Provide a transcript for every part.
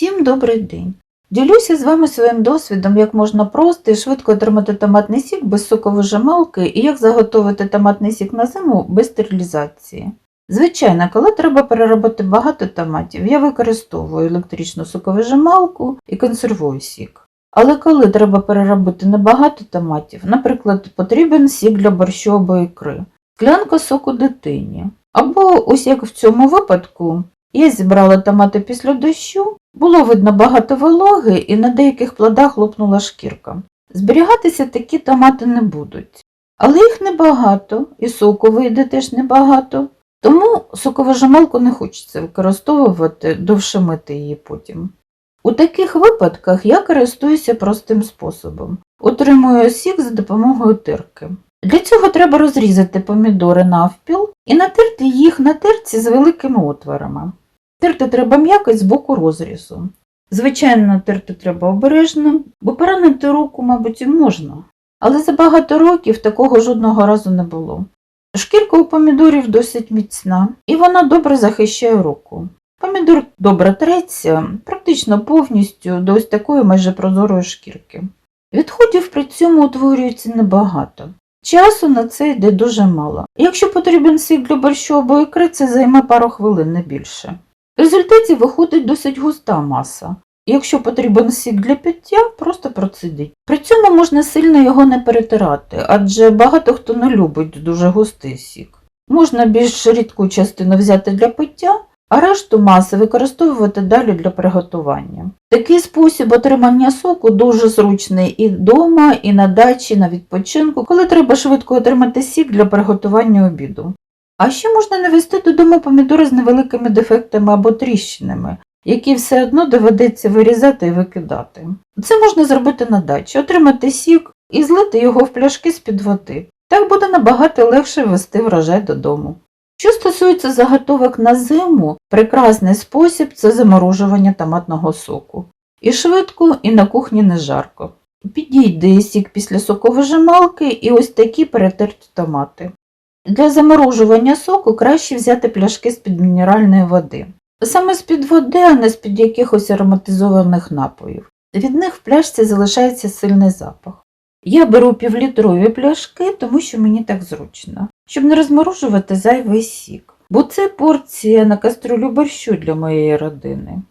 Всім добрий день! Ділюся з вами своїм досвідом, як можна просто і швидко отримати томатний сік без соковижималки і як заготовити томатний сік на зиму без стерилізації. Звичайно, коли треба переробити багато томатів, я використовую електричну соковижималку і консервую сік. Але коли треба переробити небагато томатів, наприклад, потрібен сік для борщу або ікри, склянка соку дитині. Або ось як в цьому випадку я зібрала томати після дощу, було видно багато вологи і на деяких плодах лопнула шкірка. Зберігатися такі томати не будуть. Але їх небагато, і соку вийде теж небагато, тому соковижималку не хочеться використовувати, довше мити її потім. У таких випадках я користуюся простим способом. Отримую сік за допомогою тирки. Для цього треба розрізати помідори навпіл і натерти їх на терці з великими отворами. Терти треба м'яко з боку розрізу. Звичайно, терти треба обережно, бо поранити руку, мабуть, і можна. Але за багато років такого жодного разу не було. Шкірка у помідорів досить міцна, і вона добре захищає руку. Помідор добре треться, практично повністю до ось такої майже прозорої шкірки. Відходів при цьому утворюється небагато. Часу на це йде дуже мало. Якщо потрібен сік для борщу або ікри, це займе пару хвилин не більше. В результаті виходить досить густа маса. Якщо потрібен сік для пиття, просто процедіть. При цьому можна сильно його не перетирати, адже багато хто не любить дуже густий сік. Можна більш рідку частину взяти для пиття, а решту маси використовувати далі для приготування. Такий спосіб отримання соку дуже зручний і вдома, і на дачі, на відпочинку, коли треба швидко отримати сік для приготування обіду. А ще можна навести додому помідори з невеликими дефектами або тріщинами, які все одно доведеться вирізати і викидати. Це можна зробити на дачі, отримати сік і злити його в пляшки з-під води. Так буде набагато легше вести врожай додому. Що стосується заготовок на зиму, прекрасний спосіб це заморожування томатного соку. І швидко, і на кухні не жарко. Підійде сік після соковижималки і ось такі перетерті томати. Для заморожування соку краще взяти пляшки з-під мінеральної води. Саме з-під води, а не з-під якихось ароматизованих напоїв. Від них в пляшці залишається сильний запах. Я беру півлітрові пляшки, тому що мені так зручно, щоб не розморожувати зайвий сік, бо це порція на кастрюлю борщу для моєї родини.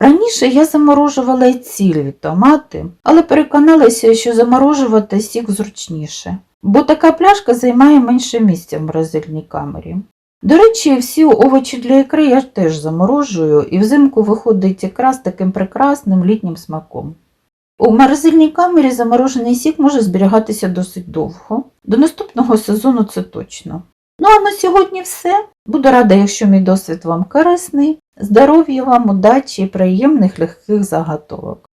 Раніше я заморожувала й цілі томати, але переконалася, що заморожувати сік зручніше, бо така пляшка займає менше місця в морозильній камері. До речі, всі овочі для ікри я теж заморожую, і взимку виходить ікра з таким прекрасним літнім смаком. У морозильній камері заморожений сік може зберігатися досить довго. До наступного сезону це точно. Ну а на сьогодні все. Буду рада, якщо мій досвід вам корисний. Здоров'я вам, удачі приємних легких заготовок.